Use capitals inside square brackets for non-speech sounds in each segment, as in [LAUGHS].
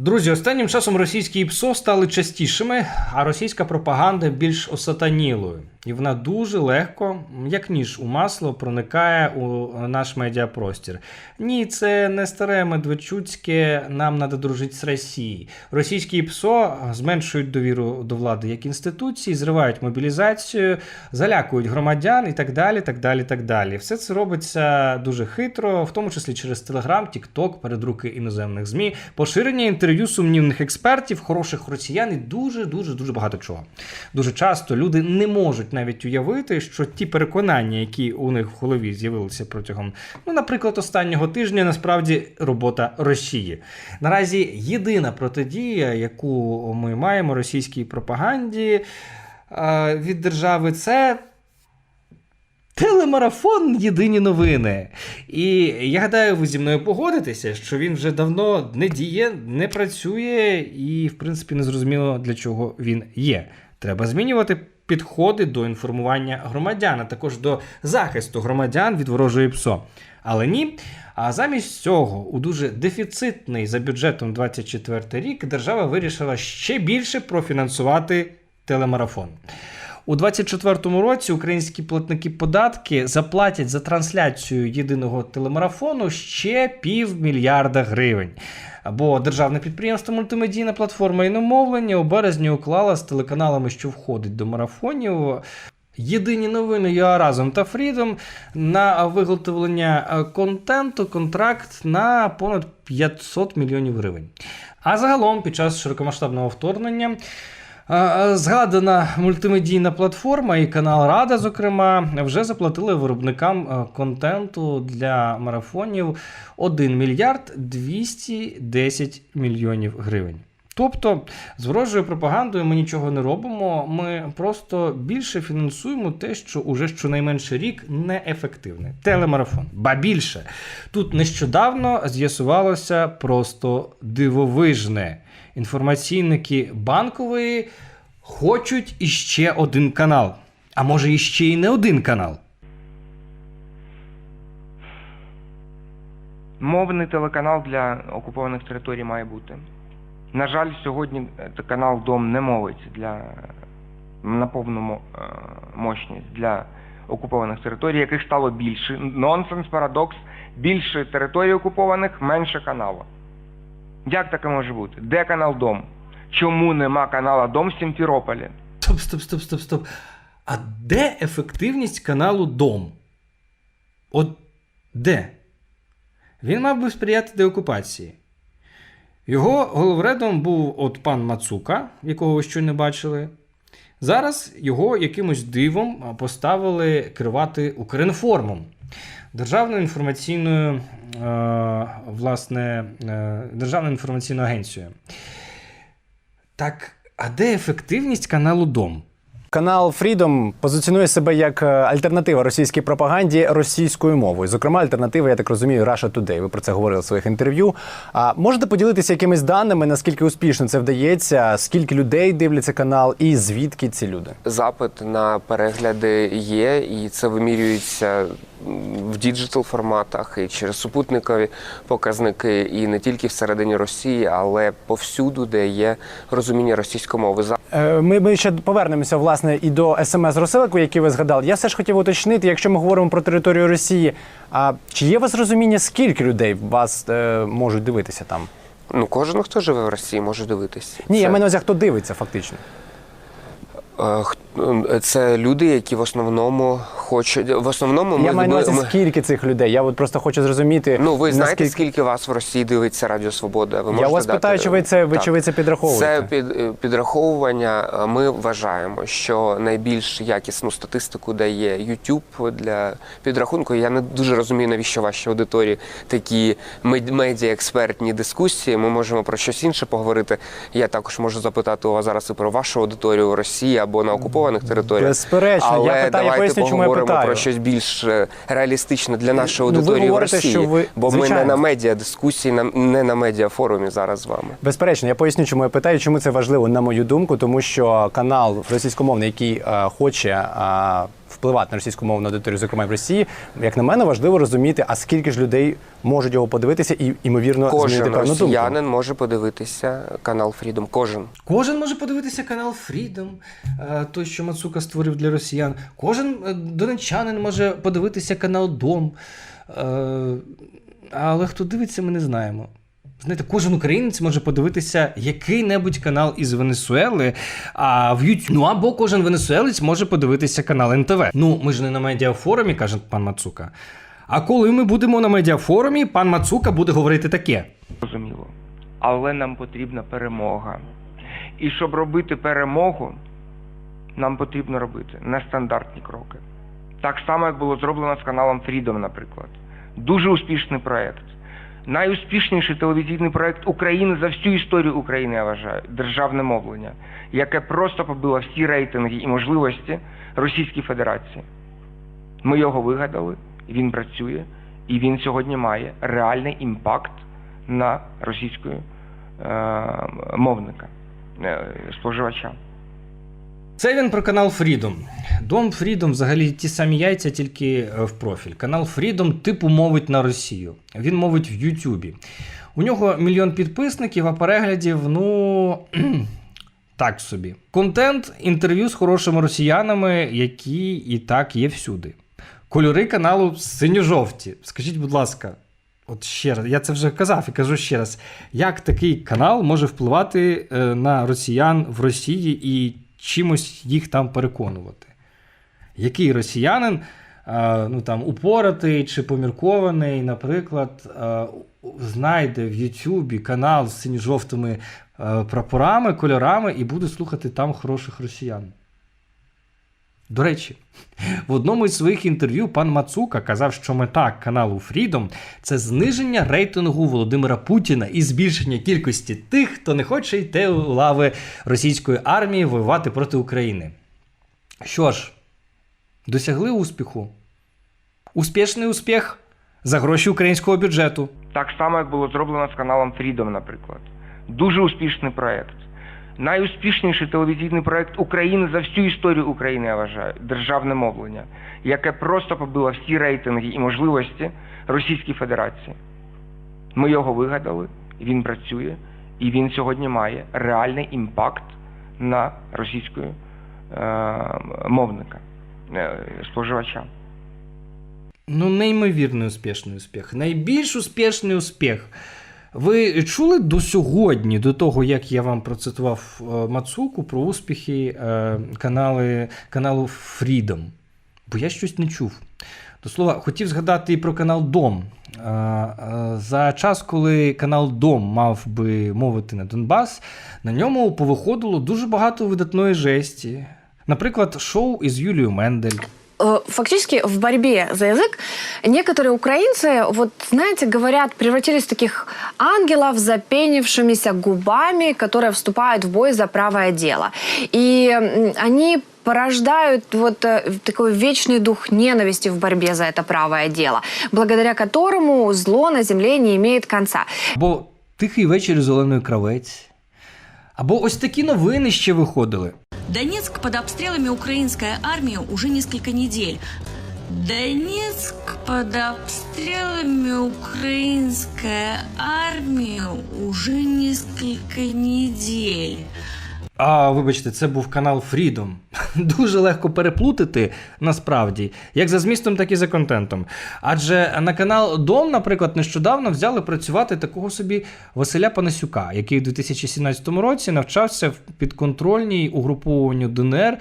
Друзі, останнім часом російські ПСО стали частішими, а російська пропаганда більш осатанілою. І вона дуже легко, як ніж у масло, проникає у наш медіапростір. Ні, це не старе Медведчуцьке, нам треба дружити з Росією. Російські ПСО зменшують довіру до влади як інституції, зривають мобілізацію, залякують громадян і так далі. так далі, так далі. Все це робиться дуже хитро, в тому числі через Телеграм, Тікток, передруки іноземних ЗМІ, поширення інтерв'ю сумнівних експертів, хороших росіян і дуже дуже дуже багато чого. Дуже часто люди не можуть навіть уявити, що ті переконання, які у них в голові з'явилися протягом, ну, наприклад, останнього тижня, насправді робота Росії. Наразі єдина протидія, яку ми маємо російській пропаганді від держави, це. Телемарафон єдині новини. І я гадаю, ви зі мною погодитеся, що він вже давно не діє, не працює, і, в принципі, не зрозуміло, для чого він є. Треба змінювати підходи до інформування громадян, а також до захисту громадян від ворожої ПСО. Але ні. А замість цього, у дуже дефіцитний за бюджетом 24 рік, держава вирішила ще більше профінансувати телемарафон. У 2024 році українські платники податки заплатять за трансляцію єдиного телемарафону ще півмільярда гривень. Бо державне підприємство мультимедійна платформа іномовлення у березні уклала з телеканалами, що входить до марафонів. Єдині новини ЮА разом та Фрідом на виготовлення е, контенту контракт на понад 500 мільйонів гривень. А загалом, під час широкомасштабного вторгнення, згадана мультимедійна платформа і канал Рада, зокрема, вже заплатили виробникам е, контенту для марафонів 1 мільярд 210 мільйонів гривень. Тобто з ворожою пропагандою ми нічого не робимо, ми просто більше фінансуємо те, що уже щонайменше рік неефективне. Телемарафон. Ба більше. Тут нещодавно з'ясувалося просто дивовижне. Інформаційники банкової хочуть іще один канал. А може іще і не один канал. Мовний телеканал для окупованих територій має бути. На жаль, сьогодні е, канал Дом не мовить для на повну е, мощність для окупованих територій, яких стало більше. Нонсенс, парадокс. Більше територій окупованих, менше каналу. Як таке може бути? Де канал Дом? Чому нема канала Дом в Сімферополі? Стоп, стоп, стоп, стоп, стоп. А де ефективність каналу Дом? От де? Він мав би сприяти деокупації. Його головредом був от пан Мацука, якого ви щойно бачили. Зараз його якимось дивом поставили керувати Укрінформом, Державною інформаційною, власне, е, Державною інформаційною агенцією. Так, а де ефективність каналу Дом? Канал Freedom позиціонує себе як е, альтернатива російській пропаганді російською мовою. Зокрема, альтернатива, я так розумію, Russia Today. Ви про це говорили в своїх інтерв'ю. А можете поділитися якимись даними, наскільки успішно це вдається, скільки людей дивляться канал, і звідки ці люди? Запит на перегляди є, і це вимірюється в діджитал форматах і через супутникові показники, і не тільки всередині Росії, але повсюду, де є розуміння російської мови. Е, Ми, ми ще повернемося власне і до смс розсилку, який ви згадали. Я все ж хотів уточнити, якщо ми говоримо про територію Росії. А чи є у вас розуміння, скільки людей вас е, можуть дивитися там? Ну, кожен, хто живе в Росії, може дивитися. Ні, Це- я маю на увазі, хто дивиться фактично. Е, Це люди, які в основному хочуть. В основному ми, я маю на увазі, ми- скільки цих людей. Я от просто хочу зрозуміти. Ну, ви знаєте, наскільки... скільки вас в Росії дивиться Радіо Свобода? Ви Я вас дати? питаю, чи ви це ви чи ви це підраховуєте? Це під е, підраховування. Е, Ми вважаємо, що найбільш якісну статистику дає YouTube для підрахунку. Я не дуже розумію, навіщо вашій аудиторії такі мед- медіа-експертні дискусії. Ми можемо про щось інше поговорити. Я також можу запитати у вас зараз і про вашу аудиторію в Росії або на окупованих територіях. Безперечно, я питаю, давайте я поясню, чому я поговоримо питаю. про щось більш е, реалістичне для нашої Ну, ви аудиторії в Росії. що ви- Бо ми не на медіа дискусії, не на медіа форумі зараз з вами. Безперечно, я поясню, чому я питаю, чому це важливо, на мою думку, тому що канал російськомовний, який а, хоче е, впливати на російськомовну аудиторію, зокрема в Росії, як на мене, важливо розуміти, а скільки ж людей можуть його подивитися і ймовірно Кожен змінити певну думку. росіянин може подивитися канал Freedom. Кожен. Кожен може подивитися канал Freedom, е, той, що Мацука створив для росіян. Кожен е, донечанин може подивитися канал Дом. Е, Але хто дивиться, ми не знаємо. Знаєте, кожен українець може подивитися який-небудь канал із Венесуели, а в YouTube. Ну або кожен венесуелець може подивитися канал НТВ. Ну, ми ж не на медіафорумі, каже пан Мацука. А коли ми будемо на медіафорумі, пан Мацука буде говорити таке. Зрозуміло. Але нам потрібна перемога. І щоб робити перемогу, нам потрібно робити нестандартні кроки. Так само, як було зроблено з каналом Freedom, наприклад. Дуже успішний проєкт. Найуспішніший телевізійний проєкт України за всю історію України, я вважаю, державне мовлення, яке просто побило всі рейтинги і можливості Російської Федерації. Ми його вигадали, він працює, і він сьогодні має реальний імпакт на російського е, мовника, е, споживача. Це він про канал Freedom. Дом Freedom взагалі ті самі яйця, тільки е, в профіль. Канал Freedom типу мовить на Росію. Він мовить в Ютубі. У нього мільйон підписників, а переглядів, ну. [CLEARS THROAT] Так собі. Контент інтерв'ю з хорошими росіянами, які і так є всюди. Кольори каналу синьо-жовті. Скажіть, будь ласка, от ще раз, я це вже казав і кажу ще раз: як такий канал може впливати е, на росіян в Росії і чимось їх там переконувати? Який росіянин, е, ну там упоратий чи поміркований, наприклад, е, знайде в Ютубі канал з синьо-жовтими е, прапорами, кольорами і буде слухати там хороших росіян? До речі, в одному із своїх інтерв'ю пан Мацука казав, що мета каналу Freedom – це зниження рейтингу Володимира Путіна і збільшення кількості тих, хто не хоче йти у лави російської армії воювати проти України. Що ж, досягли успіху. Успішний успіх за гроші українського бюджету. Так само, як було зроблено з каналом Freedom, наприклад. Дуже успішний проєкт. Найуспішніший телевізійний проєкт України за всю історію України, я вважаю, державне мовлення, яке просто побило всі рейтинги і можливості Російської Федерації. Ми його вигадали, він працює, і він сьогодні має реальний імпакт на російського е, мовника, е, споживача. Ну, неймовірний успішний успіх. Найбільш успішний успіх. Ви чули до сьогодні, до того, як я вам процитував е, Мацуку про успіхи е, канали, каналу Freedom? Бо я щось не чув. До слова, хотів згадати і про канал Дом. Е, За час, коли канал Дом мав би мовити на Донбас, на ньому повиходило дуже багато видатної жесті. Наприклад, шоу із Юлією Мендель. Э, фактически в борьбе за язык некоторые украинцы, вот знаете, говорят, превратились в таких ангелов с запенившимися губами, которые вступают в бой за правое дело. И м, они порождают вот э, такой вечный дух ненависти в борьбе за это правое дело, благодаря которому зло на земле не имеет конца. Або Тихий вечір з Оленою Кравець. або ось такі новини ще виходили. Донецк под обстрелами украинской армии уже несколько недель. Донецк под обстрелами украинской армии уже несколько недель. А, вибачте, це був канал Freedom. [LAUGHS] Дуже легко переплутати насправді, як за змістом, так і за контентом. Адже на канал Дом, наприклад, нещодавно взяли працювати такого собі Василя Панасюка, який у 2017 році навчався в підконтрольній угрупованню ДНР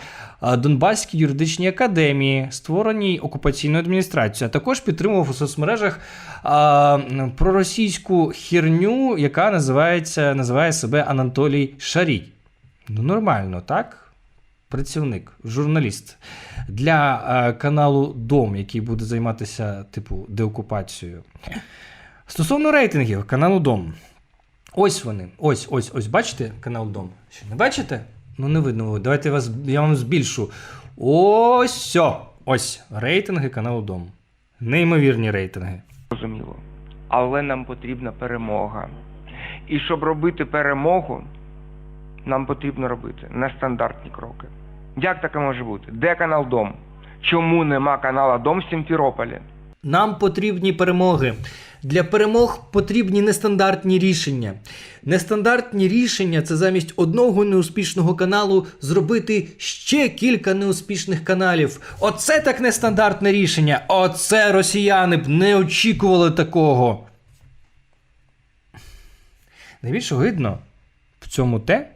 Донбаській юридичній академії, створеній окупаційною адміністрацією, а також підтримував у соцмережах а, проросійську херню, яка називається, називає себе Анатолій Шарій. Ну, нормально, так? Працівник, журналіст для е, каналу Дом, який буде займатися, типу, деокупацією. Стосовно рейтингів каналу Дом. Ось вони. Ось, ось, ось. Бачите канал Дом? Що, не бачите? Ну, не видно. Давайте вас, я вам збільшу. Ось. Ось рейтинги каналу Дом. Неймовірні рейтинги. Зрозуміло. Але нам потрібна перемога. І щоб робити перемогу, нам потрібно робити нестандартні кроки. Як таке може бути? Де канал Дом? чому нема канала Дом в Сімферополі. Нам потрібні перемоги. Для перемог потрібні нестандартні рішення. Нестандартні рішення це замість одного неуспішного каналу зробити ще кілька неуспішних каналів. Оце так нестандартне рішення. Оце росіяни б не очікували такого. Найбільше видно в цьому те,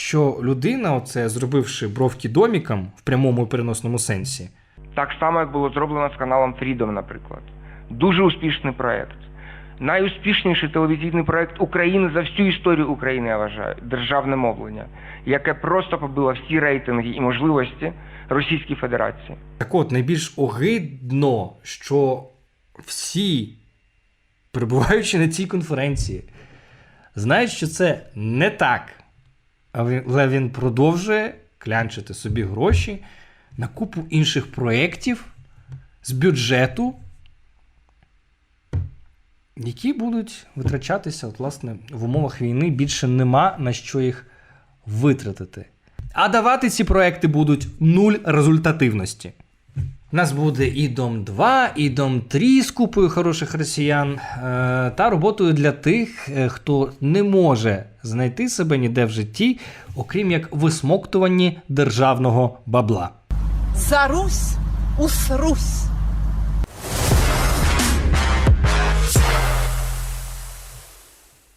що людина, оце зробивши бровки доміком в прямому і переносному сенсі, Так само, як було зроблено з каналом Freedom, наприклад. Дуже успішний проєкт. Найуспішніший телевізійний проєкт України за всю історію України, я вважаю, державне мовлення, яке просто побило всі рейтинги і можливості Російській Федерації. Так от, найбільш огидно, що всі, перебуваючи на цій конференції, знають, що це не так. Але він продовжує клянчити собі гроші на купу інших проєктів з бюджету, які будуть витрачатися, от, власне, в умовах війни більше нема на що їх витратити. А давати ці проекти будуть нуль результативності. У нас буде і Дом 2, і Дом 3 з купою хороших росіян, е, та роботою для тих, е, хто не може знайти себе ніде в житті, окрім як висмоктуванні державного бабла. За Русь усрусь.